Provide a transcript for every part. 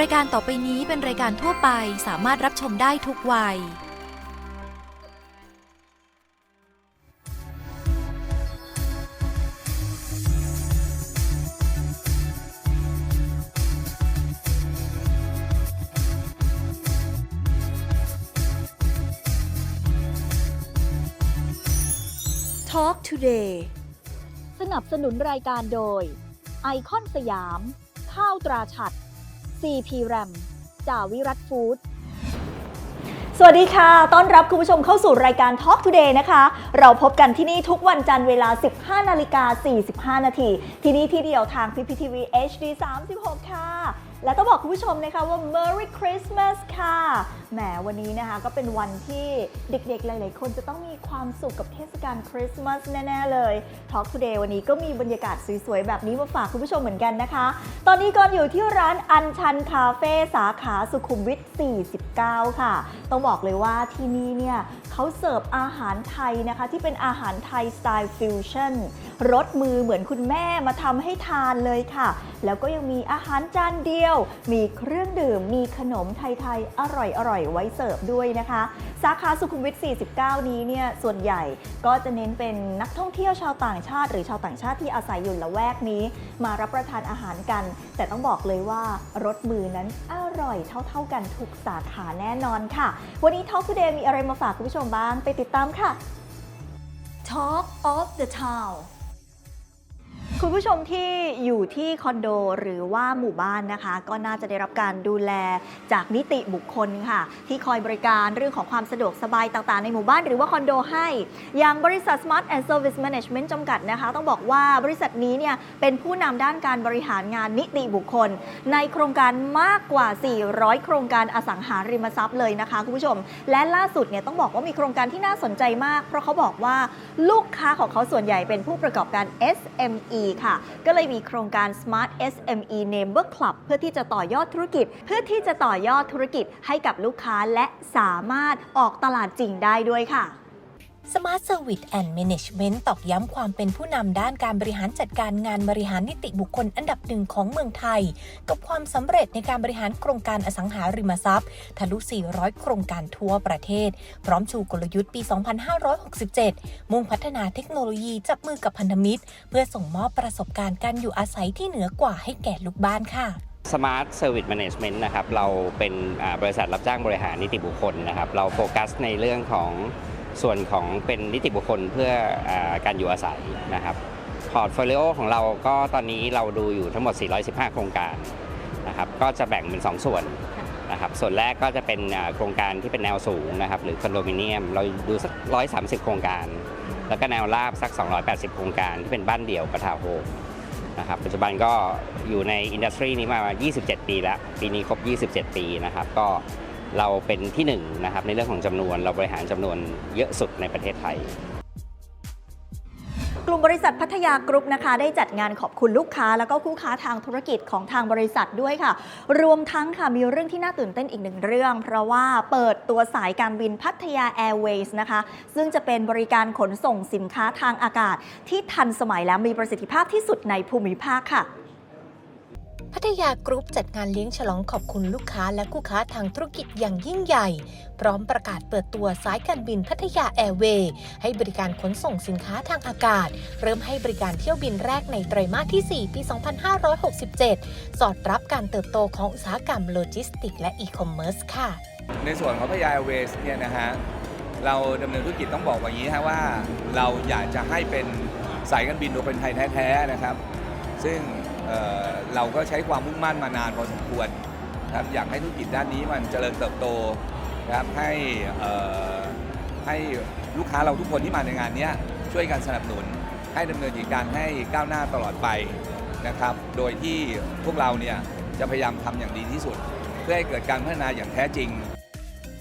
รายการต่อไปนี้เป็นรายการทั่วไปสามารถรับชมได้ทุกวัย Talk Today สนับสนุนรายการโดย ไอคอนสยาม ข้าวตราฉัด CP แรมจาวิรัตฟู้ดสวัสดีค่ะ ต้อนรับคุณผู้ชมเข้าสู่รายการ Talk Today นะคะ เราพบกันที่นี่ทุกวันจันทร์เวลา 15 นาฬิกา 45 นาที ที่นี่ที่เดียวทาง PPTV HD 36 ค่ะ และต้องบอกคุณผู้ชมนะคะว่า Merry Christmas ค่ะ แหมวันนี้นะคะก็เป็นวันที่เด็กๆ หลายๆ คนจะต้องมีความสุขกับเทศกาลคริสต์มาสแน่ๆ เลย Talk Today วันนี้ก็มีบรรยากาศสวยๆ แบบนี้มาฝากคุณผู้ชมเหมือนกันนะคะ ตอนนี้ก่อนอยู่ที่ร้านอันชันคาเฟ่สาขาสุขุมวิท 49 ค่ะ ต้องบอกเลยว่าที่นี่เนี่ยเขาเสิร์ฟอาหารไทยนะคะ ที่เป็นอาหารไทยสไตล์ฟิวชั่นรสมือเหมือนคุณแม่มาทำให้ทานเลยค่ะ แล้วก็ยังมีอาหารจานเดียวมีเครื่องดื่ม มีขนมไทยๆ อร่อยๆ ไว้เสิร์ฟด้วยนะคะ สาขาสุขุมวิท 49 นี้เนี่ย ส่วนใหญ่ก็จะเน้นเป็นนักท่องเที่ยวชาวต่างชาติ หรือชาวต่างชาติที่อาศัยอยู่ละแวกนี้ มารับประทานอาหารกัน แต่ต้องบอกเลยว่ารสมือนั้นอร่อยเท่า ๆ กันทุกสาขาแน่นอนค่ะ วันนี้ Talk Today มีอะไรมาฝากคุณผู้ชมบ้าง ไปติดตามค่ะ Talk of the Town คุณผู้ชมที่อยู่ที่คอนโดหรือว่าหมู่บ้านนะคะ ก็น่าจะได้รับการดูแลจากนิติบุคคลค่ะ ที่คอยบริการเรื่องของความสะดวกสบายต่างๆ ในหมู่บ้านหรือว่าคอนโดให้ อย่างบริษัท Smart and Service Management จำกัดนะคะ ต้องบอกว่าบริษัทนี้เนี่ยเป็นผู้นำด้านการบริหารงานนิติบุคคล ในโครงการมากกว่า 400 โครงการอสังหาริมทรัพย์เลยนะคะคุณผู้ชม และล่าสุดเนี่ยต้องบอกว่ามีโครงการที่น่าสนใจมาก เพราะเขาบอกว่าลูกค้าของเขาส่วนใหญ่เป็นผู้ประกอบการ SME ค่ะ ก็เลยมีโครงการ Smart SME Neighbor Club เพื่อที่จะต่อยอดธุรกิจ เพื่อที่จะต่อยอดธุรกิจให้กับลูกค้าและสามารถออกตลาดจริงได้ด้วยค่ะ Smart Service and Management ตอกย้ำความเป็นผู้นำด้านการบริหารจัดการงานบริหารนิติบุคคลอันดับหนึ่งของเมืองไทย กับความสำเร็จในการบริหารโครงการอสังหาริมทรัพย์ ทะลุ 400 โครงการทั่วประเทศ พร้อมชูกลยุทธ์ปี 2567 มุ่งพัฒนาเทคโนโลยีจับมือกับพันธมิตร เพื่อส่งมอบประสบการณ์การอยู่อาศัยที่เหนือกว่าให้แก่ลูกบ้านค่ะ Smart Service Management นะครับ เราเป็นบริษัทรับจ้างบริหารนิติบุคคลนะครับ เราโฟกัสในเรื่องของ ส่วนของเป็นนิติบุคคลเพื่ออการอยู่อาศัยนะครับพอร์ตโฟลิโอของเราก็ตอนนี้เราดูอยู่ทั้งหมด 415 โครงการนะครับก็จะแบ่งเป็น 2 ส่วนนะครับส่วนแรกก็จะเป็นโครงการที่เป็นแนวสูงนะครับหรือคอนโดมิเนียม เราดูสัก 130 โครงการ แล้วก็แนวราบสัก 280 โครงการที่เป็นบ้านเดี่ยวกระทาโฮมนะครับปัจจุบันก็อยู่ในอินดัสทรีนี้มา 27 ปีแล้ว ปีนี้ครบ 27 ปีนะครับ ก็ เราเป็นที่หนึ่งนะครับในเรื่องของจำนวนเราบริหารจำนวนเยอะสุดในประเทศไทย กลุ่มบริษัทพัทยากรุ๊ปนะคะ ได้จัดงานขอบคุณลูกค้า แล้วก็คู่ค้าทางธุรกิจของทางบริษัทด้วยค่ะ รวมทั้งค่ะมีเรื่องที่น่าตื่นเต้นอีกหนึ่งเรื่อง เพราะว่าเปิดตัวสายการบินพัทยาแอร์เวย์สนะคะ ซึ่งจะเป็นบริการขนส่งสินค้าทางอากาศ ที่ทันสมัยและมีประสิทธิภาพที่สุดในภูมิภาคค่ะ พัทยากรุ๊ปจัดงานเลี้ยงฉลองขอบคุณลูกค้าและคู่ค้าทางธุรกิจอย่างยิ่งใหญ่ พร้อมประกาศเปิดตัวสายการบินพัทยาแอร์เวย์ให้บริการขนส่งสินค้าทางอากาศ เริ่มให้บริการเที่ยวบินแรกในไตรมาสที่ 4 ปี 2567 สอดรับการเติบโตของอุตสาหกรรมโลจิสติกและอีคอมเมิร์ซค่ะ ในส่วนของพัทยาแอร์เวย์เนี่ยนะฮะเราดำเนินธุรกิจต้องบอกอย่างนี้ฮะว่า เราอยากจะให้เป็นสายการบินโดยเป็นไทยแท้ๆนะครับ ซึ่ง เเราก็ใช้ความมุ่งมั่นมานานพอสมควรครับอยากให้ธุรกิจด้านนี้มันเจริญเติบโตนะครับให้ให้ลูกค้าเราทุกคนที่มาในงานนี้ช่วยกันสนับสนุน ให้ดำเนินกิจการให้ก้าวหน้าตลอดไปนะครับ โดยที่พวกเราเนี่ยจะพยายามทำอย่างดีที่สุด เพื่อให้เกิดการพัฒนาอย่างแท้จริง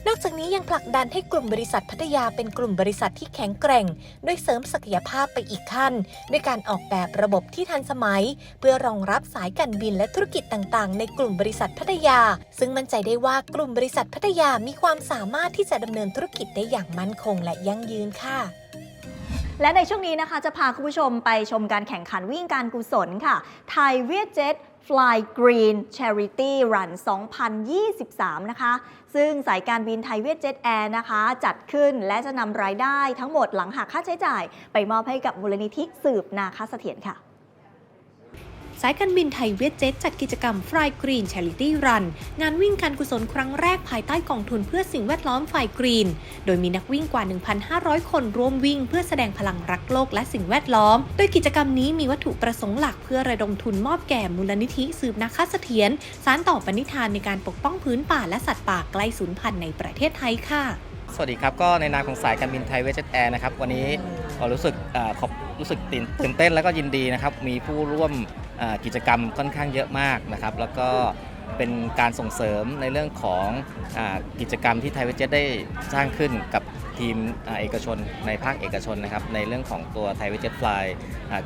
นอกจากนี้ยังผลักดันให้กลุ่มบริษัทพัทยาเป็นกลุ่มบริษัทที่แข็งแกร่ง โดยเสริมศักยภาพไปอีกขั้น ด้วยการออกแบบระบบที่ทันสมัย เพื่อรองรับสายการบินและธุรกิจต่างๆ ในกลุ่มบริษัทพัทยา ซึ่งมั่นใจได้ว่ากลุ่มบริษัทพัทยามีความสามารถที่จะดำเนินธุรกิจได้อย่างมั่นคงและยั่งยืนค่ะและในช่วงนี้นะคะจะพาคุณผู้ชมไปชมการแข่งขันวิ่งการกุศลค่ะ ไทยเวียดเจ็ต Fly Green Charity Run 2023 นะคะ ซึ่งสายการบินไทยเวียดเจ็ตแอร์นะคะ จัดขึ้นและจะนำรายได้ทั้งหมดหลังหักค่าใช้จ่าย ไปมอบให้กับมูลนิธิสืบนาคเสถียรค่ะ สายการบินไทยเวียดเจ็ตจัดกิจกรรม Fly Green Charity Run งานวิ่งการกุศลครั้งแรกภายใต้กองทุนเพื่อสิ่งแวดล้อมไฟกรีน โดยมีนักวิ่งกว่า 1,500 คนร่วมวิ่ง เพื่อแสดงพลังรักโลกและสิ่งแวดล้อม โดยกิจกรรมนี้มีวัตถุประสงค์หลักเพื่อระดมทุนมอบแก่มูลนิธิสืบนาคเสถียรสารต่อปณิธานในการปกป้องพื้นป่าและสัตว์ป่าใกล้สูญพันธุ์ในประเทศไทยค่ะสวัสดีครับ ก็ในนามของสายการบินไทยเวสต์แอร์นะครับ วันนี้รารู้สึกขอบรู้สึกตื่นเต้นแล้วก็ยินดีนะครับ มีผู้ร่วม กิจกรรมค่อนข้างเยอะมากนะครับแล้วก็เป็นการส่งเสริมในเรื่องของอกิจกรรมที่ไทยเวสต์ได้สร้างขึ้นกับทีมอเอกชนในภาคเอกชนนะครับในเรื่องของตัวไทยเวสต์ฟลาย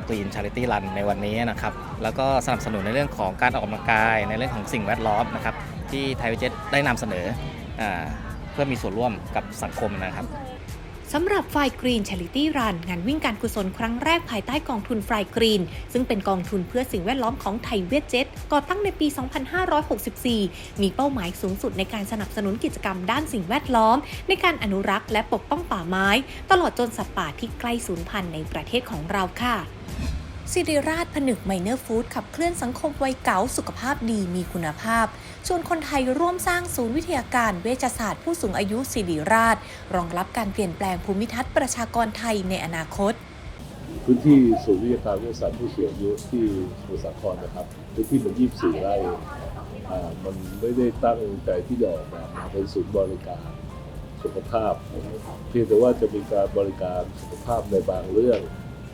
กรีนชาริตี้รันในวันนี้นะครับแล้วก็สนับสนุนในเรื่องของการออกกำลังกาย ในเรื่องของสิ่งแวดล้อมนะครับที่ไทยเวสต์ได้นำเสนออเพื่อมีส่วนร่วมกับสังคมนะครับ สำหรับไฟกรีนช h a ิตี้รันงานวิ่งการกุศลครั้งแรกภายใต้กองทุนไฟกรีนซึ่งเป็นกองทุนเพื่อสิ่งแวดล้อมของไทยเวทเจ็ตก่อตั้งในปี 2564 มีเป้าหมายสูงสุดในการสนับสนุนกิจกรรมด้านสิ่งแวดล้อม ในการอนุรักษ์และปกป้องป่าไม้ ตลอดจนสัตว์ป่าที่ใกล้สูญพันธุ์ในประเทศของเราค่ะ สิริราชผนึกไมเนอร์ฟู้ดขับเคลื่อนสังคมวัยเก๋าสุขภาพดีมีคุณภาพ ชวนคนไทยร่วมสร้างศูนย์วิทยาการเวชศาสตร์ผู้สูงอายุสิริราช รองรับการเปลี่ยนแปลงภูมิทัศน์ประชากรไทยในอนาคต พื้นที่ศูนย์วิทยาการเวิทยาศาสตร์ผู้สูงอายุที่สมุทรสาครนะครับพื้นที่มัน24ไร่อ่มันไม่ได้ตั้งใจที่จะออกแบบมาเป็นศูนย์บริการสุขภาพเพียงแต่ว่าจะมีการบริการสุขภาพในบางเรื่อง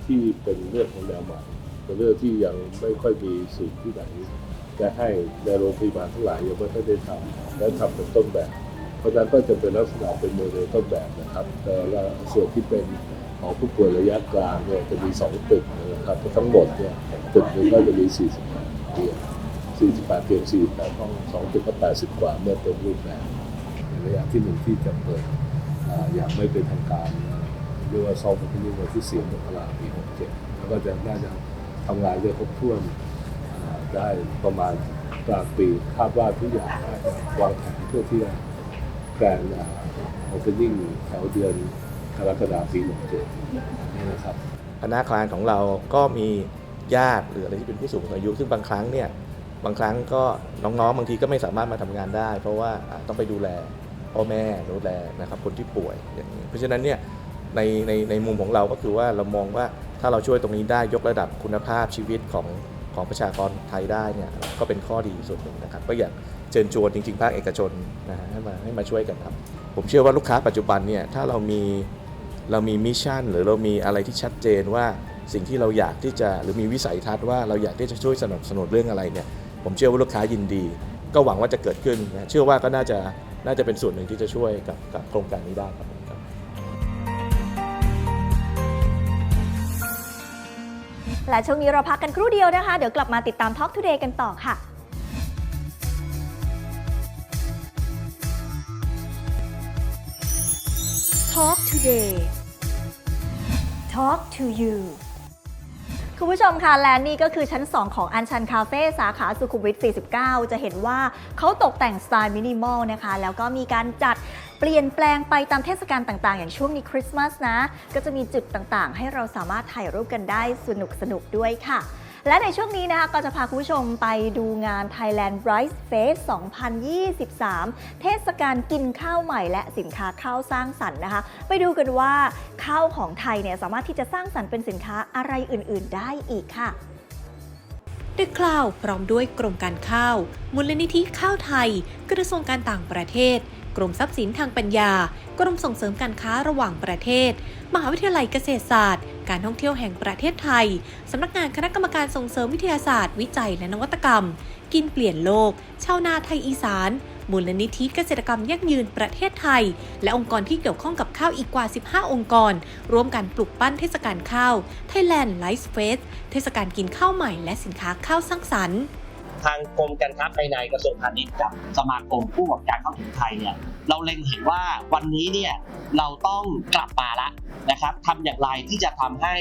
ที่เป็นเรื่องของแนวใหม่เป็นเรื่องที่ยังไม่ค่อยมีศูนย์ที่ไหนจะให้ในโรงพยาบาลทั้งหลายยังไม่ค่อยได้ทำและทำเป็นต้นแบบ เพราะฉะนั้นก็จะเป็นลักษณะเป็นโมเดลต้นแบบนะครับ แต่ละส่วนที่เป็นของผู้ป่วยระยะกลางเนี่ยจะมี 2 ตึกนะครับทั้งหมดเนี่ยตึกหนึงก็จะมี48เตียง48เตียง48ห้อง2ตึกก็80 กว่าเมื่อเต็มรูปแบบในระยะที่หนึ่งที่จะเปิดออย่างไม่เป็นทางการเรียกว่าซอฟต์พินิวันที่4มกราคมปี67แล้วก็จะน่าจะทำงานได้ครบถ้วนได้ประมาณกลางปีคาดว่าทุกอย่างน่าจะวางแผนเพื่อที่จะแกรนโอเพนนิ่งแถวเดือนกรกฎาคมปี67นี่นะครับคณะคลานของเราก็มีญาติหรืออะไรที่เป็นผู้สูงอายุ ซึ่งบางครั้งเนี่ยบางครั้งก็น้องๆ บางทีก็ไม่สามารถมาทำงานได้ เพราะว่าอ่าต้องไปดูแลพ่อแม่ดูแลนะครับคนที่ป่วยอย่างนี้เพราะฉะนั้นเนี่ย ในในในมุมของเราก็คือว่าเรามองว่าถ้าเราช่วยตรงนี้ได้ยกระดับคุณภาพชีวิตของของประชากรไทยได้เนี่ยก็เป็นข้อดีส่วนหนึ่งนะครับ ก็อยากเชิญชวนจริงๆ ภาคเอกชนนะฮะให้มาให้มาช่วยกันครับ ผมเชื่อว่าลูกค้าปัจจุบันเนี่ยถ้าเรามีเรามีมิชชั่น หรือเรามีอะไรที่ชัดเจนว่าสิ่งที่เราอยากที่จะหรือมีวิสัยทัศน์ว่าเราอยากที่จะช่วยสนับสนุนเรื่องอะไรเนี่ยผมเชื่อว่าลูกค้ายินดี ก็หวังว่าจะเกิดขึ้นนะเชื่อว่าก็น่าจะน่าจะเป็นส่วนหนึ่งที่จะช่วยกับกับโครงการนี้ได้ครับ และช่วงนี้เราพักกันครู่เดียวนะคะ เดี๋ยวกลับมาติดตาม Talk Today กันต่อค่ะ Talk Today Talk to you คุณผู้ชมค่ะและนี่ก็คือชั้น 2 ของอันชันคาเฟ่สาขาสุขุมวิท49 จะเห็นว่าเขาตกแต่งสไตล์มินิมอลนะคะ แล้วก็มีการจัด เปลี่ยนแปลงไปตามเทศกาลต่างๆ อย่างช่วงนี้คริสต์มาสนะ ก็จะมีจุดต่างๆ ให้เราสามารถถ่ายรูปกันได้สนุกๆด้วยค่ะ และในช่วงนี้นะคะก็จะพาคุณผู้ชมไปดูงาน Thailand Rice Fest 2023 เทศกาลกินข้าวใหม่และสินค้าข้าวสร้างสรรค์นะคะ ไปดูกันว่าข้าวของไทยเนี่ยสามารถที่จะสร้างสรรค์เป็นสินค้าอะไรอื่น ๆ ได้อีกค่ะ The Cloud พร้อมด้วยกรมการข้าว มูลนิธิข้าวไทย กระทรวงการต่างประเทศ กรมทรัพย์สินทางปัญญา กรมส่งเสริมการค้าระหว่างประเทศ มหาวิทยาลัยเกษตรศาสตร์ การท่องเที่ยวแห่งประเทศไทย สำนักงานคณะกรรมการส่งเสริมวิทยาศาสตร์ วิจัยและนวัตกรรม กินเปลี่ยนโลก ชาวนาไทยอีสาน มูลนิธิเกษตรกรรมยั่งยืนประเทศไทย และองค์กรที่เกี่ยวข้องกับข้าวอีกกว่า 15 องค์กร ร่วมกันปลุกปั้นเทศกาลข้าว Thailand Rice Fest เทศกาลกินข้าวใหม่และสินค้าข้าวสร้างสรรค์ ทางกรมการค้าภายในกระทรวงพาณิชย์กับสมาคมผู้ประกอบการข้าวถุงไทยเนี่ยเราเล็งเห็นว่าวันนี้เนี่ยเราต้องกลับมาละนะครับทำอย่างไรที่จะทำให้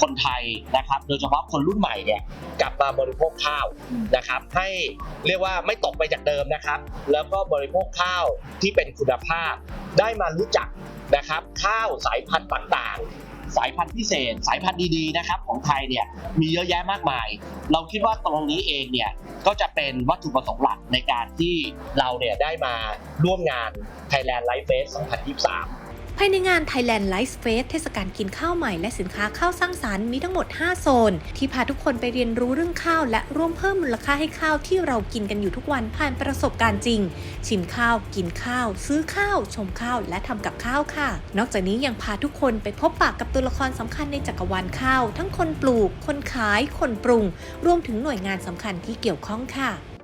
คนไทยนะครับ โดยเฉพาะคนรุ่นใหม่เนี่ยกลับมาบริโภคข้าวนะครับ ให้เรียกว่าไม่ตกไปจากเดิมนะครับ แล้วก็บริโภคข้าวที่เป็นคุณภาพ ได้มารู้จัก นะครับ ข้าวสายพันธุ์ต่างๆ สายพันธุ์พิเศษ สายพันธุ์ดีๆนะครับของไทยเนี่ยมีเยอะแยะมากมาย เราคิดว่าตรงนี้เองเนี่ยก็จะเป็นวัตถุประสงค์หลักในการที่เราเนี่ยได้มาร่วมงาน Thailand Life Fest 2023 ภายในงาน Thailand Life Fest เทศกาลกินข้าวใหม่และสินค้าข้าวสร้างสารรค์มีทั้งหมด 5 โซน ที่พาทุกคนไปเรียนรู้เรื่องข้าว และร่วมเพิ่มมูลค่าให้ข้าวที่เรากินกันอยู่ทุกวันผ่านประสบการณ์จริง ชิมข้าว กินข้าว ซื้อข้าว ชมข้าว และทำกับข้าวค่ะ นอกจากนี้ยังพาทุกคนไปพบปะกับตัวละครสำคัญในจักรวาลข้าว ทั้งคนปลูก คนขาย คนปรุง รวมถึงหน่วยงานสำคัญที่เกี่ยวข้องค่ะ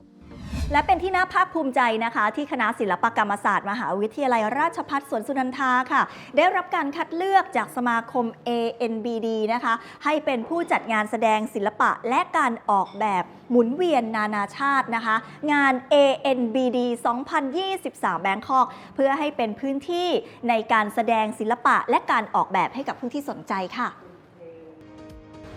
และเป็นที่น่าภาคภูมิใจนะคะ ที่คณะศิลปกรรมศาสตร์ มหาวิทยาลัยราชภัฏสวนสุนันทาค่ะ ได้รับการคัดเลือกจากสมาคม ANBD นะคะ ให้เป็นผู้จัดงานแสดงศิลปะและการออกแบบหมุนเวียนนานาชาตินะคะ งาน ANBD 2023 แบงคอก เพื่อให้เป็นพื้นที่ในการแสดงศิลปะและการออกแบบให้กับผู้ที่สนใจค่ะ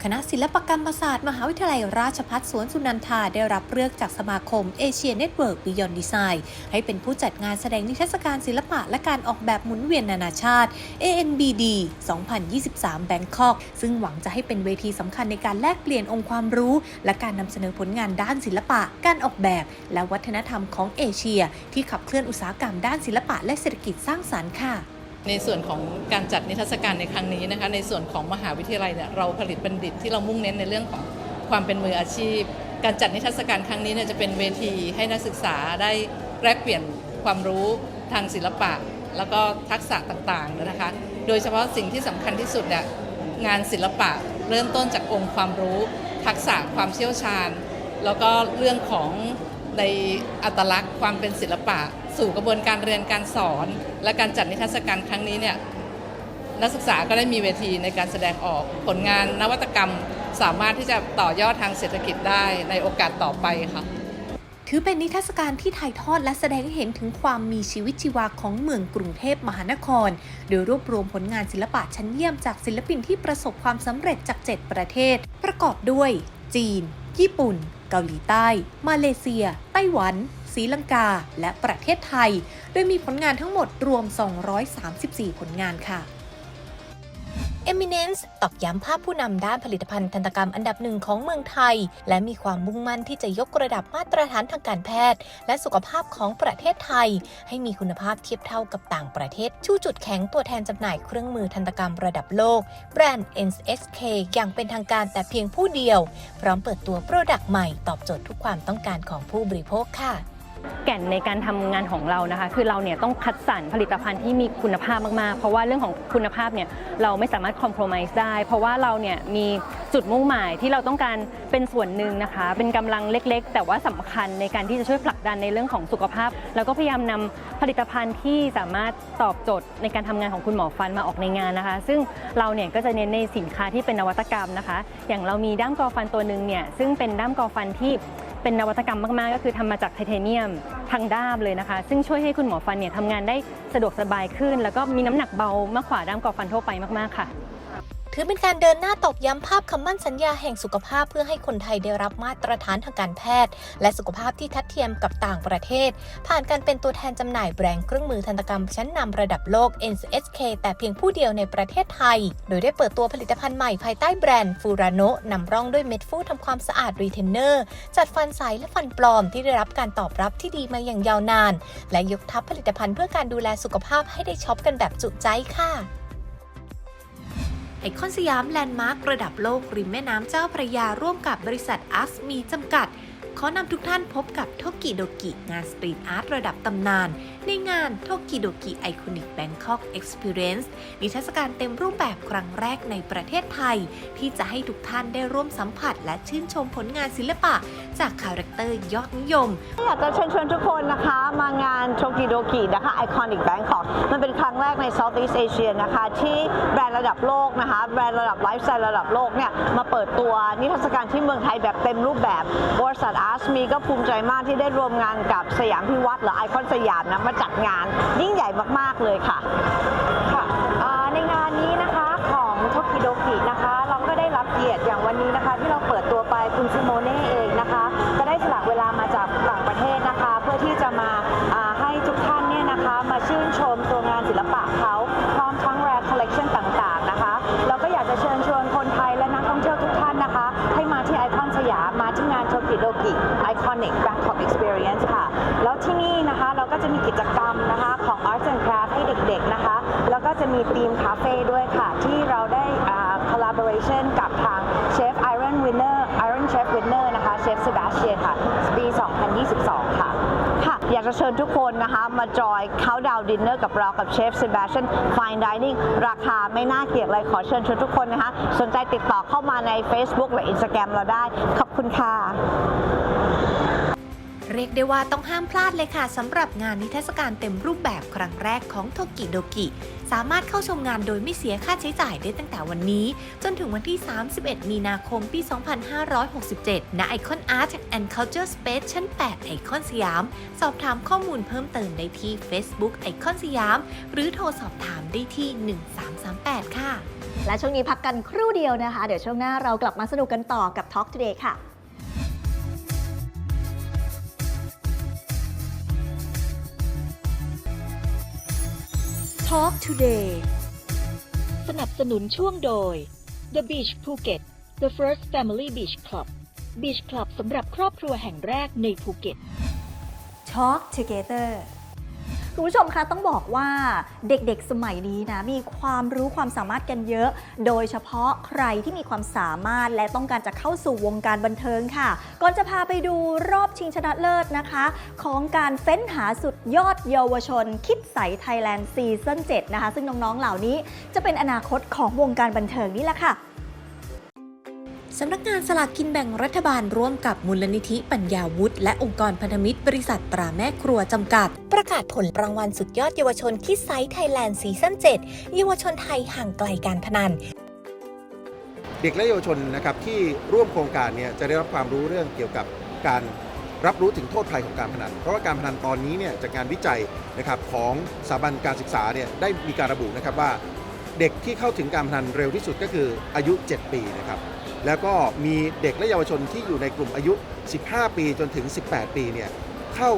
คณะศิลปกรรมศาสตร์ มหาวิทยาลัยราชภัฏสวนสุนันทาได้รับเลือกจากสมาคมเอเชียเน็ตเวิร์กบิยอนดีไซน์ให้เป็นผู้จัดงานแสดงนิทรรศการศิลปะและการออกแบบหมุนเวียนนานาชาติ ANBD 2023 Bangkok ซึ่งหวังจะให้เป็นเวทีสำคัญในการแลกเปลี่ยนองค์ความรู้ และการนำเสนอผลงานด้านศิลปะ การออกแบบ และวัฒนธรรมของเอเชีย ที่ขับเคลื่อนอุตสาหกรรมด้านศิลปะและเศรษฐกิจสร้างสรรค์ค่ะ ในส่วนของการจัดนิทรรศการในครั้งนี้นะคะในส่วนของมหาวิทยาลัยเนี่ยเราผลิตบัณฑิตที่เรามุ่งเน้นในเรื่องของความเป็นมืออาชีพ การจัดนิทรรศการครั้งนี้เนี่ยจะเป็นเวทีให้นักศึกษาได้แลกเปลี่ยนความรู้ทางศิลปะ แล้วก็ทักษะต่างๆนะคะ โดยเฉพาะสิ่งที่สำคัญที่สุดเนี่ยงานศิลปะเริ่มต้นจากองค์ความรู้ ทักษะความเชี่ยวชาญ แล้วก็เรื่องของในอัตลักษณ์ความเป็นศิลปะ สู่กระบวนการเรียนการสอน และการจัดนิทรรศการครั้งนี้เนี่ยนักศึกษาก็ได้มีเวทีในการแสดงออกผลงานนวัตกรรม สามารถที่จะต่อยอดทางเศรษฐกิจได้ในโอกาสต่อไปค่ะถือเป็นนิทรรศการที่ถ่ายทอดและแสดงให้เห็นถึงความมีชีวิตชีวาของเมืองกรุงเทพมหานคร โดยรวบรวมผลงานศิลปะชั้นเยี่ยมจากศิลปินที่ประสบความสำเร็จจาก 7 ประเทศ ประกอบด้วย จีน ญี่ปุ่น เกาหลีใต้ มาเลเซีย ไต้หวัน ศรีลังกา และประเทศไทย โดยมีผลงานทั้งหมดรวม 234 ผลงานค่ะ Eminence ตอกย้ำภาพผู้นำด้านผลิตภัณฑ์ทันตกรรมอันดับหนึ่งของเมืองไทย และมีความมุ่งมั่นที่จะยกระดับมาตรฐานทางการแพทย์ และสุขภาพของประเทศไทย ให้มีคุณภาพเทียบเท่ากับต่างประเทศ ชูจุดแข็งตัวแทนจำหน่ายเครื่องมือทันตกรรมระดับโลก แบรนด์ NSK อย่างเป็นทางการแต่เพียงผู้เดียว พร้อมเปิดตัวโปรดักต์ใหม่ตอบโจทย์ทุกความต้องการของผู้บริโภคค่ะ แก่นในการทำงานของเรานะคะ คือเราเนี่ยต้องคัดสรรผลิตภัณฑ์ที่มีคุณภาพมากๆ เพราะว่าเรื่องของคุณภาพเนี่ยเราไม่สามารถคอม p r o m i s e ได้ เพราะว่าเราเนี่ยมีจุดมุ่งหมายที่เราต้องการเป็นส่วนหนึ่งนะคะ เป็นกำลังเล็กๆ แต่ว่าสำคัญในการที่จะช่วยผลักดันในเรื่องของสุขภาพ แล้วก็พยายามนำผลิตภัณฑ์ที่สามารถตอบโจทย์ในการทำงานของคุณหมอฟันมาออกในงานนะคะ ซึ่งเราเนี่ยก็จะเน้นในสินค้าที่เป็นนวัตกรรมนะคะ อย่างเรามีด้ามกอฟันตัวหนึ่งเนี่ยซึ่งเป็นด้ามกอฟันที่ เป็นนวัตกรรมมาก ๆ ก็คือทำมาจากไทเทเนียมทางด้ามเลยนะคะ ซึ่งช่วยให้คุณหมอฟันเนี่ยทำงานได้สะดวกสบายขึ้น แล้วก็มีน้ำหนักเบามากกว่าด้ามกอฟันทั่วไปมาก ๆ ค่ะ ถือเป็นการเดินหน้าตอกย้ำภาพคำมั่นสัญญาแห่งสุขภาพเพื่อให้คนไทยได้รับมาตรฐานทางการแพทย์ และสุขภาพที่ทัดเทียมกับต่างประเทศ ผ่านการเป็นตัวแทนจำหน่ายแบรนด์เครื่องมือทันตกรรมชั้นนำระดับโลก NSK แต่เพียงผู้เดียวในประเทศไทย โดยได้เปิดตัวผลิตภัณฑ์ใหม่ภายใต้แบรนด์ฟูรานโนนำร่องด้วยเม็ดฟูทำความสะอาดรีเทนเนอร์จัดฟันใสและฟันปลอมที่ได้รับการตอบรับที่ดีมาอย่างยาวนาน และยกทัพผลิตภัณฑ์เพื่อการดูแลสุขภาพให้ได้ช็อปกันแบบจุใจค่ะ ไอคอนสยามแลนด์มาร์คระดับโลกริมแม่น้ำเจ้าพระยาร่วมกับบริษัทอัสมีจำกัด ขอนำทุกท่านพบกับโทกิโดกิงานสตรีทอาร์ตระดับตำนาน ในงานโทกิโดกิไอคอนิกแบงคอกเอ็กซ์เพรียนซ์นิทรรศการเต็มรูปแบบครั้งแรกในประเทศไทย ที่จะให้ทุกท่านได้ร่วมสัมผัส และชื่นชมผลงานศิลปะ จากคาแรคเตอร์ยอดนิยม อยากจะเชิญชวนทุกคนนะคะมางานโ o กิโดกินะคะ Iconic Bangkok มันเป็นครั้งแรกใน Southeast Asia นะคะ ที่แบรนด์ระดับโลกนะคะ แบรนด์ระดับไลฟ์สไตล์ระดับโลกเนี่ยมาเปิดตัวนิทรรศการที่เมืองไทยแบบเต็มรูปแบบบริษัท Ask Me ก็ภูมิใจมากที่ได้ร่วมงานกับสยามพิวัตรหรือไอคอนสยามนะมาจัดงานยิ่งใหญ่มากๆเลยค่ะ ก็จะมีธีมคาเฟ่ด้วยค่ะ ที่เราได้ collaboration กับทางเชฟ Iron Winner Iron Chef Winner นะคะเชฟ s e b a s t i a ค่ะ ปี 2022 ค่ะค่ะอยากจะเชิญทุกคนนะคะ มาจอยเขาดาวดินเนอร์กับเรากับเชฟ Sebastian Fine Dining ราคาไม่น่าเกลียดเลยขอเชิญชวนทุกคนนะคะ สนใจติดต่อเข้ามาใน Facebook หรือ Instagram เราได้ ขอบคุณค่ะ เรียกได้ว่าต้องห้ามพลาดเลยค่ะสำหรับงานนิทรรศการเต็มรูปแบบครั้งแรกของโทกิโดกิ สามารถเข้าชมงานโดยไม่เสียค่าใช้จ่ายได้ตั้งแต่วันนี้ จนถึงวันที่ 31 มีนาคมปี 2567ณ Icon Art and Culture Space ชั้น 8 ไอคอนสยาม สอบถามข้อมูลเพิ่มเติมได้ที่ Facebook ไอคอนสยาม หรือโทรสอบถามได้ที่ 1338 ค่ะ และช่วงนี้พักกันครู่เดียวนะคะ เดี๋ยวช่วงหน้าเรากลับมาสนุกกันต่อกับ Talk Today ค่ะ Talk Today สนับสนุนช่วงโดย The Beach Phuket The First Family Beach Club Beach Club สำหรับครอบครัวแห่งแรกในภูเก็ต Talk Together คุณผู้ชมคะต้องบอกว่าเด็กๆสมัยนี้นะมีความรู้ความสามารถกันเยอะ โดยเฉพาะใครที่มีความสามารถและต้องการจะเข้าสู่วงการบันเทิงค่ะ ก่อนจะพาไปดูรอบชิงชนะเลิศนะคะ ของการเฟ้นหาสุดยอดเยาวชน คิดใสไทยแลนด์ซีซั่น7นะคะ ซึ่งน้องๆเหล่านี้จะเป็นอนาคตของวงการบันเทิงนี่แหละค่ะ สำนักงานสลากกินแบ่งรัฐบาลร่วมกับมูลนิธิปัญญาวุฒิและองค์กรพันธมิตรบริษัทตราแม่ครัวจำกัด ประกาศผลรางวัลสุดยอดเยาวชนคิดไซส์ไทยแลนด์ซีซั่น7เยาวชนไทยห่างไกลการพนัน เด็กและเยาวชนนะครับที่ร่วมโครงการเนี่ยจะได้รับความรู้เรื่องเกี่ยวกับการรับรู้ถึงโทษภัยของการพนัน เพราะว่าการพนันตอนนี้เนี่ยจากงานวิจัยนะครับของสถาบันการศึกษาเนี่ยได้มีการระบุนะครับว่า เด็กที่เข้าถึงการพนันเร็วที่สุดก็คืออายุ 7 ปีนะครับ แล้วก็มีเด็กและเยาวชนที่อยู่ในกลุ่มอายุ 15 ปีจนถึง 18 ปีเนี่ยเข้า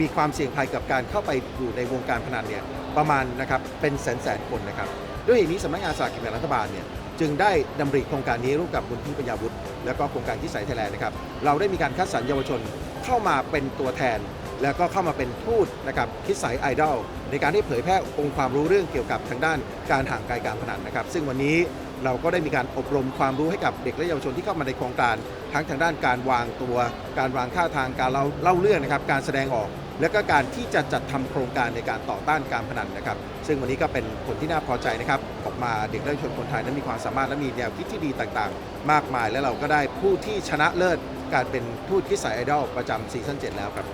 มีความเสี่ยงภัยกับการเข้าไปอยู่ในวงการพนันเนี่ยประมาณนะครับเป็นแสนแสนคนนะครับด้วยเหตุนี้สำนักงานสลากกินแบ่งรัฐบาลเนี่ยจึงได้ดำริโครงการนี้ร่วมกับมูลที่ปัญญาวุฒิแล้วก็โครงการที่สายไทยแลนด์นะครับเราได้มีการคัดสรรเยาวชนเข้ามาเป็นตัวแทน แล้วก็เข้ามาเป็นทูตนะครับคิดสายไอดอลในการที่เผยแพร่องค์ความรู้เรื่องเกี่ยวกับทางด้านการห่างไกลการพนันนะครับ ซึ่งวันนี้ เราก็ได้มีการอบรมความรู้ให้กับเด็กและเยาวชนที่เข้ามาในโครงการ ทั้งทางด้านการวางตัว การวางท่าทางการเล่าเล่าเรื่องนะครับ การแสดงออก และก็การที่จะจัดทำโครงการในการต่อต้านการพนันนะครับ ซึ่งวันนี้ก็เป็นผลที่น่าพอใจนะครับ ออกมาเด็กและเยาวชนคนไทยนั้นมีความสามารถและมีแนวคิดที่ดีต่างๆ มากมาย และเราก็ได้ผู้ที่ชนะเลิศการเป็นทูตคิดสายไอดอลประจำซีซั่น7แล้วครับ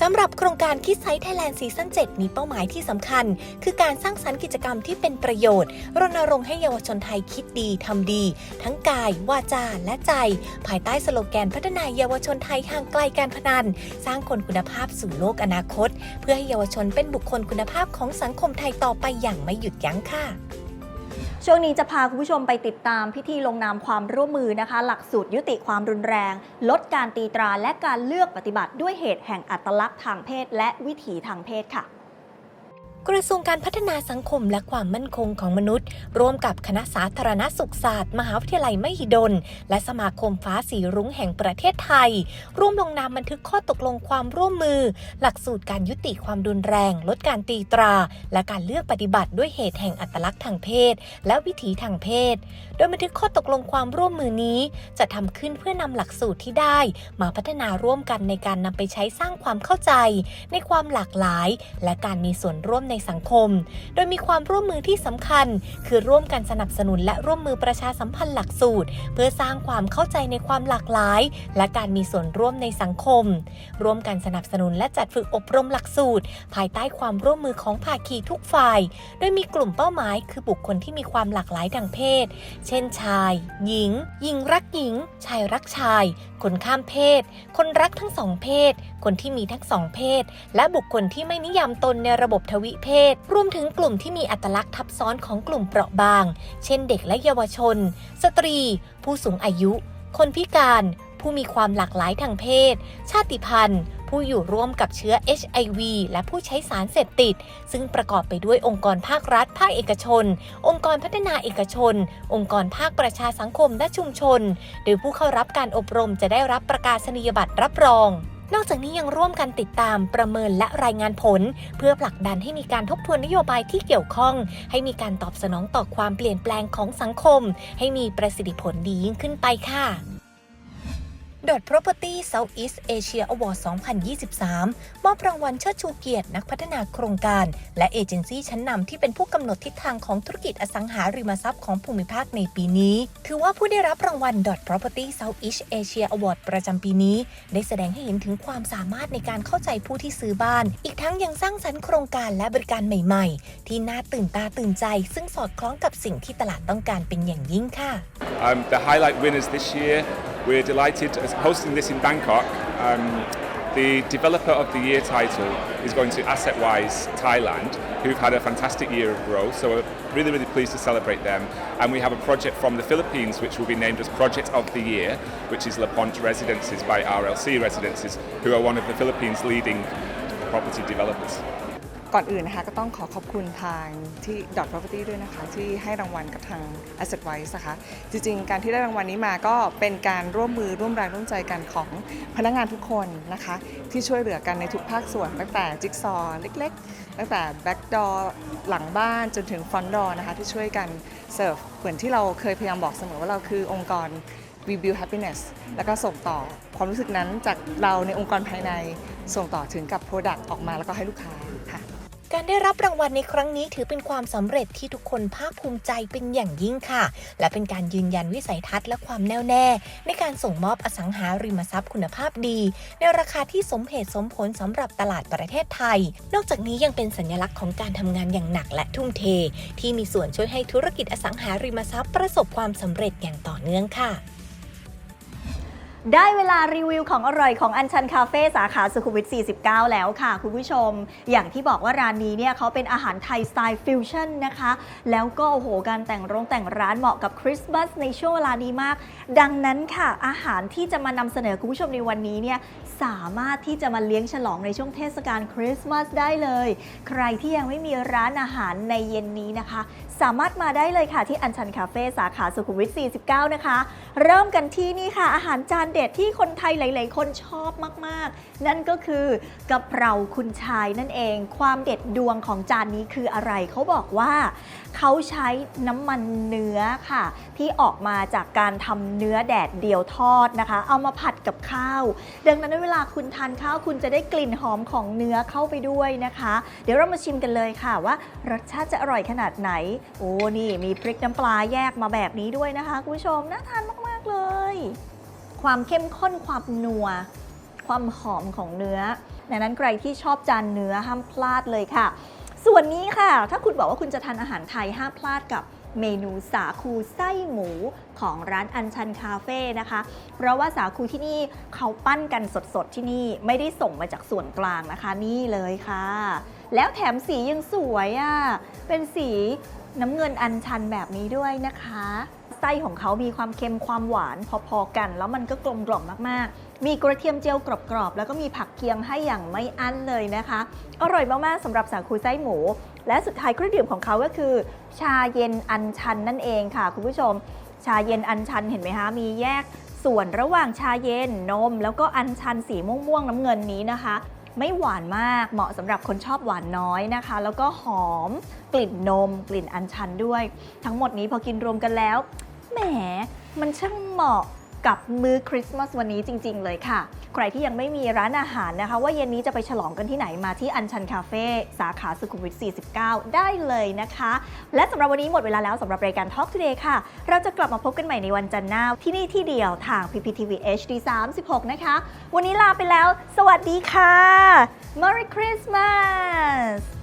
สำหรับโครงการคิดไซส์ไทยแลนด์ซีซั่น7 มีเป้าหมายที่สำคัญ คือการสร้างสรรค์กิจกรรมที่เป็นประโยชน์ รณรงค์ให้เยาวชนไทยคิดดีทำดี ทั้งกาย วาจา และใจ ภายใต้สโลแกนพัฒนาเยาวชนไทยห่างไกลการพนัน สร้างคนคุณภาพสู่โลกอนาคต เพื่อให้เยาวชนเป็นบุคคลคุณภาพของสังคมไทยต่อไปอย่างไม่หยุดยั้งค่ะ ช่วงนี้จะพาคุณผู้ชมไปติดตามพิธีลงนามความร่วมมือนะคะ หลักสูตรยุติความรุนแรง ลดการตีตราและการเลือกปฏิบัติด้วยเหตุแห่งอัตลักษณ์ทางเพศ และวิถีทางเพศค่ะ กระทรวงการพัฒนาสังคมและความมั่นคงของมนุษย์ ร่วมกับคณะสาธารณสุขศาสตร์มหาวิทยาลัยมหิดล และสมาคมฟ้าสีรุ้งแห่งประเทศไทย ร่วมลงนามบันทึกข้อตกลงความร่วมมือ หลักสูตรการยุติความรุนแรง ลดการตีตรา และการเลือกปฏิบัติด้วยเหตุแห่งอัตลักษณ์ทางเพศ และวิถีทางเพศ โดยบันทึกข้อตกลงความร่วมมือนี้ จะทำขึ้นเพื่อนำหลักสูตรที่ได้ มาพัฒนาร่วมกันในการนำไปใช้สร้างความเข้าใจ ในความหลากหลาย และการมีส่วนร่วมในในสังคม โดยมีความร่วมมือที่สำคัญ คือร่วมกันสนับสนุนและร่วมมือประชาสัมพันธ์หลักสูตร เพื่อสร้างความเข้าใจในความหลากหลาย และการมีส่วนร่วมในสังคม ร่วมกันสนับสนุนและจัดฝึกอบรมหลักสูตร ภายใต้ความร่วมมือของภาคีทุกฝ่าย โดยมีกลุ่มเป้าหมาย คือบุคคลที่มีความหลากหลายทางเพศ เช่น ชาย หญิง หญิงรักหญิง ชายรักชาย คนข้ามเพศ คนรักทั้งสองเพศ คนที่มีทั้งสองเพศ และบุคคลที่ไม่นิยามตนในระบบทวิเพศ รวมถึงกลุ่มที่มีอัตลักษณ์ทับซ้อนของกลุ่มเปราะบาง เช่นเด็กและเยาวชน สตรี ผู้สูงอายุ คนพิการ ผู้มีความหลากหลายทางเพศ ชาติพันธุ์ ผู้อยู่ร่วมกับเชื้อ HIV และผู้ใช้สารเสพติด ซึ่งประกอบไปด้วยองค์กรภาครัฐ ภาคเอกชน องค์กรพัฒนาเอกชน องค์กรภาคประชาสังคมและชุมชน โดยผู้เข้ารับการอบรมจะได้รับประกาศนียบัตรรับรอง นอกจากนี้ยังร่วมกันติดตามประเมินและรายงานผล เพื่อผลักดันให้มีการทบทวนนโยบายที่เกี่ยวข้อง ให้มีการตอบสนองต่อความเปลี่ยนแปลงของสังคม ให้มีประสิทธิผลดียิ่งขึ้นไปค่ะ ดอท Property Southeast Asia Award 2023 มอบรางวัลเชิดชูเกียรตินักพัฒนาโครงการ และเอเจนซี่ชั้นนำที่เป็นผู้กำหนดทิศทางของธุรกิจอสังหาริมทรัพย์ของภูมิภาคในปีนี้ ถือว่าผู้ได้รับรางวัล Dot Property Southeast Asia Award ประจำปีนี้ ได้แสดงให้เห็นถึงความสามารถในการเข้าใจผู้ที่ซื้อบ้าน อีกทั้งยังสร้างสรรค์โครงการและบริการใหม่ๆ ที่น่าตื่นตาตื่นใจ ซึ่งสอดคล้องกับสิ่งที่ตลาดต้องการเป็นอย่างยิ่งค่ะ Um, the highlight winners this year, we're delighted hosting this in Bangkok. Um, the developer of the year title is going to AssetWise Thailand, who've had a fantastic year of growth. So we're really, really pleased to celebrate them. And we have a project from the Philippines, which will be named as Project of the Year, which is La Ponte Residences by RLC Residences, who are one of the Philippines' leading property developers. ก่อนอื่นนะคะก็ต้องขอขอบคุณทางที่ Dot Property ด้วยนะคะ ที่ให้รางวัลกับทาง Asset Wise นะคะ จริงๆ การที่ได้รางวัลนี้มาก็เป็นการร่วมมือร่วมแรงร่วมใจกันของพนักงานทุกคนนะคะ ที่ช่วยเหลือกันในทุกภาคส่วนตั้งแต่จิ๊กซอว์เล็กๆ ตั้งแต่แบ็กดอร์หลังบ้านจนถึงฟอนต์ดอร์นะคะ ที่ช่วยกันเสิร์ฟเหมือนที่เราเคยพยายามบอกเสมอว่าเราคือองค์กร We Build Happiness แล้วก็ส่งต่อความรู้สึกนั้นจากเราในองค์กรภายในส่งต่อถึงกับ Product ออกมาแล้วก็ให้ลูกค้าค่ะ การได้รับรางวัลในครั้งนี้ถือเป็นความสำเร็จที่ทุกคนภาคภูมิใจเป็นอย่างยิ่งค่ะ และเป็นการยืนยันวิสัยทัศน์และความแน่วแน่ ในการส่งมอบอสังหาริมทรัพย์คุณภาพดี ในราคาที่สมเหตุสมผลสำหรับตลาดประเทศไทย นอกจากนี้ยังเป็นสัญลักษณ์ของการทำงานอย่างหนักและทุ่มเท ที่มีส่วนช่วยให้ธุรกิจอสังหาริมทรัพย์ประสบความสำเร็จอย่างต่อเนื่องค่ะ ได้เวลารีวิวของอร่อยของอันชันคาเฟ่สาขาสุขุมวิท 49 แล้วค่ะ คุณผู้ชม อย่างที่บอกว่าร้านนี้เนี่ยเขาเป็นอาหารไทยสไตล์ฟิวชั่นนะคะ แล้วก็โอ้โหการแต่งโรงแต่งร้านเหมาะกับคริสต์มาสในช่วงเวลานี้มาก ดังนั้นค่ะ อาหารที่จะมานำเสนอคุณผู้ชมในวันนี้เนี่ยสามารถที่จะมาเลี้ยงฉลองในช่วงเทศกาลคริสต์มาสได้เลย ใครที่ยังไม่มีร้านอาหารในเย็นนี้นะคะ สามารถมาได้เลยค่ะที่อันชันคาเฟ่สาขาสุขุมวิท 49 นะคะ เริ่มกันที่นี่ค่ะอาหารจานเด็ดที่คนไทยหลาย ๆ คนชอบมาก ๆ นั่นก็คือกะเพราคุณชายนั่นเอง ความเด็ดดวงของจานนี้คืออะไรเขาบอกว่าเขาใช้น้ำมันเนื้อค่ะ ที่ออกมาจากการทำเนื้อแดดเดียวทอดนะคะ เอามาผัดกับข้าว ดังนั้นเวลาคุณทานข้าวคุณจะได้กลิ่นหอมของเนื้อเข้าไปด้วยนะคะ เดี๋ยวเรามาชิมกันเลยค่ะว่ารสชาติจะอร่อยขนาดไหน โอ้นี่มีพริกน้ำปลาแยกมาแบบนี้ด้วยนะคะคุณผู้ชมน่าทานมาก ๆ เลย ความเข้มข้นความนัว ความหอมของเนื้อ ดังนั้นใครที่ชอบจานเนื้อห้ามพลาดเลยค่ะ ส่วนนี้ค่ะ ถ้าคุณบอกว่าคุณจะทานอาหารไทยห้ามพลาดกับเมนูสาคูไส้หมูของร้านอันชันคาเฟ่นะคะ เพราะว่าสาคูที่นี่เขาปั้นกันสดๆที่นี่ไม่ได้ส่งมาจากส่วนกลางนะคะนี่เลยค่ะ แล้วแถมสียังสวยอะ่ะเป็นสีน้ำเงินอัญชันแบบนี้ด้วยนะคะ ไส้ของเขามีความเค็มความหวานพอๆกัน แล้วมันก็กลมกล่อมมากๆ มีกระเทียมเจียวกรอบๆ แล้วก็มีผักเคียงให้อย่างไม่อั้นเลยนะคะ อร่อยมากๆสำหรับสาคูไส้หมู และสุดท้ายเครื่องดื่มของเขาก็คือ ชาเย็นอัญชันนั่นเองค่ะ คุณผู้ชม ชาเย็นอัญชันเห็นไหมคะ มีแยกส่วนระหว่างชาเย็นนม แล้วก็อัญชันสีม่วงๆน้ำเงินนี้นะคะไม่หวานมาก เหมาะสำหรับคนชอบหวานน้อยนะคะ แล้วก็หอมกลิ่นนม กลิ่นอัญชันด้วย ทั้งหมดนี้พอกินรวมกันแล้ว มมันช่างเหมาะกับมื้อคริสต์มาสวันนี้จริง ๆ เลยค่ะ ใครที่ยังไม่มีร้านอาหารนะคะ ว่าเย็นนี้จะไปฉลองกันที่ไหนมาที่อันชันคาเฟ่สาขาสุขุมวิท 49 ได้เลยนะคะ และสำหรับวันนี้หมดเวลาแล้วสำหรับรายการ Talk Today ค่ะ เราจะกลับมาพบกันใหม่ในวันจันทร์หน้า ที่นี่ที่เดียวทาง PPTV HD 36 นะคะ วันนี้ลาไปแล้ว สวัสดีค่ะ Merry Christmas